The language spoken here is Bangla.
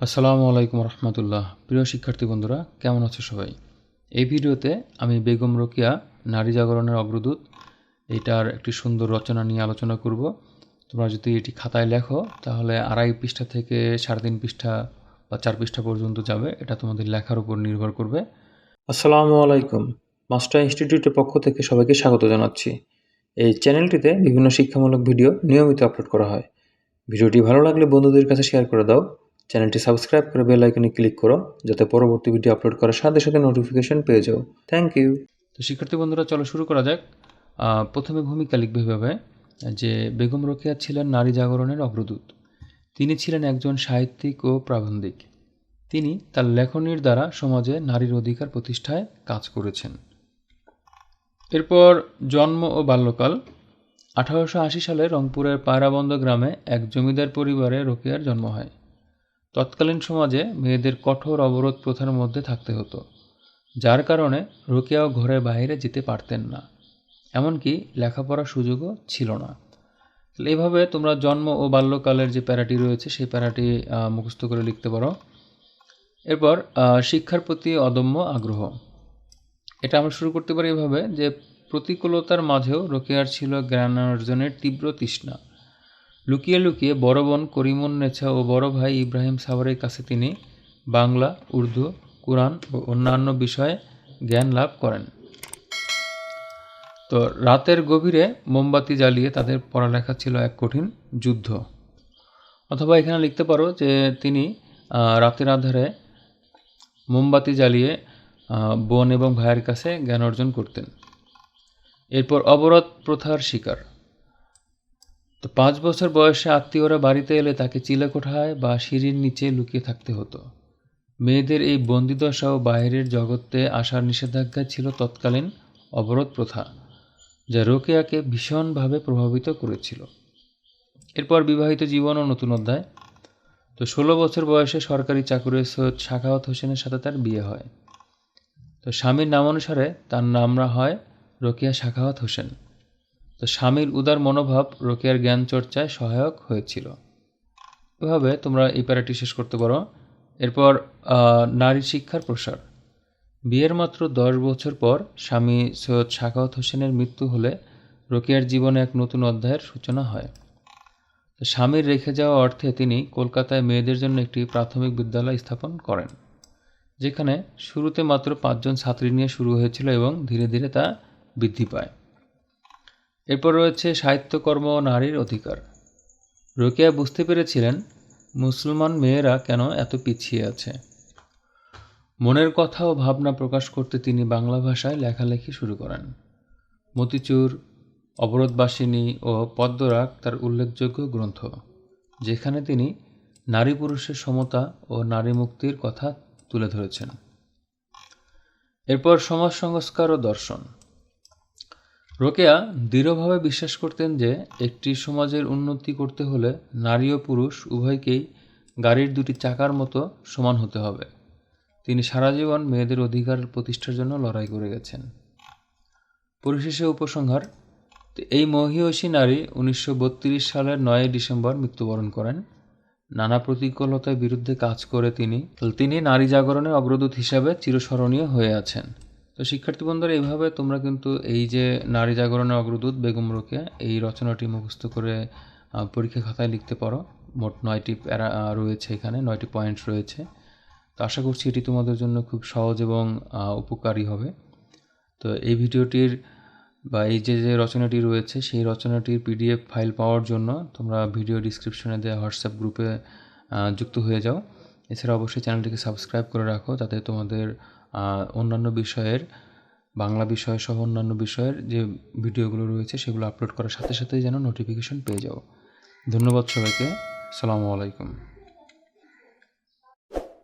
আসসালামু আলাইকুম রহমতুল্লাহ। প্রিয় শিক্ষার্থী বন্ধুরা, কেমন আছো সবাই? এই ভিডিওতে আমি বেগম রোকিয়া, নারী জাগরণের অগ্রদূত। এটার একটি সুন্দর রচনা নিয়ে আলোচনা করব। তোমরা যদি এটি খাতায় লেখো, তাহলে আড়াই পৃষ্ঠা থেকে সাড়ে তিন পৃষ্ঠা বা চার পৃষ্ঠা পর্যন্ত যাবে। এটা তোমাদের লেখার উপর নির্ভর করবে। আসসালামু আলাইকুম। মাস্টার ইনস্টিটিউটের পক্ষ থেকে সবাইকে স্বাগত জানাচ্ছি। এই চ্যানেলটিতে বিভিন্ন শিক্ষামূলক ভিডিও নিয়মিত আপলোড করা হয়। ভিডিওটি ভালো লাগলে বন্ধুদের কাছে শেয়ার করে দাও। চ্যানেলটি সাবস্ক্রাইব করে বেল আইকনে ক্লিক করো, যাতে পরবর্তী ভিডিও আপলোড করার সাথে সাথে নোটিফিকেশন পেয়ে যাও। থ্যাংক ইউ তো শিক্ষার্থী বন্ধুরা, চলো শুরু করা যাক। প্রথমে ভূমিকা লিখবে এভাবে, যে বেগম রোকেয়া ছিলেন নারী জাগরণের অগ্রদূত। তিনি ছিলেন একজন সাহিত্যিক ও প্রাবন্ধিক। তিনি তার লেখনীর দ্বারা সমাজে নারীর অধিকার প্রতিষ্ঠায় কাজ করেছেন। এরপর জন্ম ও বাল্যকাল। আঠারোশো আশি সালে রংপুরের পায়রাবন্দ গ্রামে এক জমিদার পরিবারে রোকেয়ার জন্ম হয়। তৎকালীন সমাজে মেয়েদের কঠোর অবরোধ প্রথার মধ্যে থাকতে হতো, যার কারণে রোকেয়াও ঘরের বাইরে যেতে পারতেন না। এমনকি লেখাপড়ার সুযোগও ছিল না। এইভাবে তোমরা জন্ম ও বাল্যকালের যে প্যারাটি রয়েছে, সেই প্যারাটি মুখস্থ করে লিখতে পারো। এরপর শিক্ষার প্রতি অদম্য আগ্রহ। এটা আমরা শুরু করতে পারি এভাবে যে প্রতিকূলতার মাঝেও রোকেয়ার ছিল জ্ঞান অর্জনের তীব্র তৃষ্ণা। লুকিয়ে লুকিয়ে বড় বোন করিমুন নেছা ও বড় ভাই ইব্রাহিম সাভারের কাছে তিনি বাংলা, উর্দু, কোরআন ও অন্যান্য বিষয়ে জ্ঞান লাভ করেন। তো রাতের গভীরে মোমবাতি জ্বালিয়ে তাদের পড়ালেখা ছিল এক কঠিন যুদ্ধ। অথবা এখানে লিখতে পারো যে তিনি রাতের আধারে মোমবাতি জ্বালিয়ে বোন এবং ভাইয়ের কাছে জ্ঞান অর্জন করতেন। এরপর অবরোধ প্রথার শিকার। তো পাঁচ বছর বয়সে আত্মীয়রা বাড়িতে এলে তাকে চিলেকোঠায় বা সিঁড়ির নিচে লুকিয়ে থাকতে হতো। মেয়েদের এই বন্দিদশা ও বাইরের জগতে আসার নিষেধাজ্ঞা ছিল তৎকালীন অবরোধ প্রথা, যা রোকেয়াকে ভীষণভাবে প্রভাবিত করেছিল। এরপর বিবাহিত জীবন ও নতুন অধ্যায়। তো ষোলো বছর বয়সে সরকারি চাকুরে সৈয়দ শাখাওয়াত হোসেনের সাথে তার বিয়ে হয়। তো স্বামীর নামানুসারে তার নামরা হয় রোকেয়া শাখাওয়াত হোসেন। তো স্বামীর উদার মনোভাব রোকেয়ার জ্ঞান চর্চায় সহায়ক হয়েছিল। এভাবে তোমরা এই প্যারাটি শেষ করতে পারো। এরপর নারী শিক্ষার প্রসার। বিয়ের মাত্র দশ বছর পর স্বামী সৈয়দ শাখাওয়াত হোসেনের মৃত্যু হলে রোকেয়ার জীবনে এক নতুন অধ্যায়ের সূচনা হয়। স্বামীর রেখে যাওয়া অর্থে তিনি কলকাতায় মেয়েদের জন্য একটি প্রাথমিক বিদ্যালয় স্থাপন করেন, যেখানে শুরুতে মাত্র পাঁচজন ছাত্রী নিয়ে শুরু হয়েছিল এবং ধীরে ধীরে তা বৃদ্ধি পায়। এরপর রয়েছে সাহিত্যকর্ম ও নারীর অধিকার। রোকেয়া বুঝতে পেরেছিলেন মুসলমান মেয়েরা কেন এত পিছিয়ে আছে। মনের কথা ও ভাবনা প্রকাশ করতে তিনি বাংলা ভাষায় লেখালেখি শুরু করেন। মতিচুর, অবরোধবাসিনী ও পদ্মরাগ তার উল্লেখযোগ্য গ্রন্থ, যেখানে তিনি নারী পুরুষের সমতা ও নারী মুক্তির কথা তুলে ধরেছেন। এরপর সমাজ সংস্কার ও দর্শন। রোকেয়া দৃঢ়ভাবে বিশ্বাস করতেন যে একটি সমাজের উন্নতি করতে হলে নারী ও পুরুষ উভয়কেই গাড়ির দুটি চাকার মতো সমান হতে হবে। তিনি সারা জীবন মেয়েদের অধিকার প্রতিষ্ঠার জন্য লড়াই করে গেছেন। পরিশেষে উপসংহার, এই মহিয়সী নারী উনিশশো বত্রিশ সালের নয় ডিসেম্বর মৃত্যুবরণ করেন। নানা প্রতিকূলতার বিরুদ্ধে কাজ করে তিনি তিনি নারী জাগরণের অগ্রদূত হিসাবে চিরস্মরণীয় হয়ে আছেন। তো শিক্ষার্থী বন্ধুরা, এইভাবে তোমরা কিন্তু এই যে নারী জাগরণের অগ্রদূত বেগম রোকে এই রচনাটি মুখস্থ করে পরীক্ষা খাতায় লিখতে পারো। মোট নয়টি রয়েছে এখানে, নয়টি পয়েন্ট রয়েছে। তো আশা করছি এটি তোমাদের জন্য খুব সহজ এবং উপকারী হবে। তো এই ভিডিওটির, বা এই যে যে রচনাটি রয়েছে, সেই রচনাটির পিডিএফ ফাইল পাওয়ার জন্য তোমরা ভিডিও ডিসক্রিপশনে দেওয়া হোয়াটসঅ্যাপ গ্রুপে যুক্ত হয়ে যাও। এছাড়া অবশ্যই চ্যানেলটিকে সাবস্ক্রাইব করে রাখো যাতে তোমাদের অন্যান্য বিষয়ের, বাংলা বিষয় সহ অন্যান্য বিষয়ের যে ভিডিওগুলো রয়েছে, সেগুলো আপলোড করার সাথে সাথেই যেন নোটিফিকেশন পেয়ে যাও। ধন্যবাদ সবাইকে। সালামু আলাইকুম।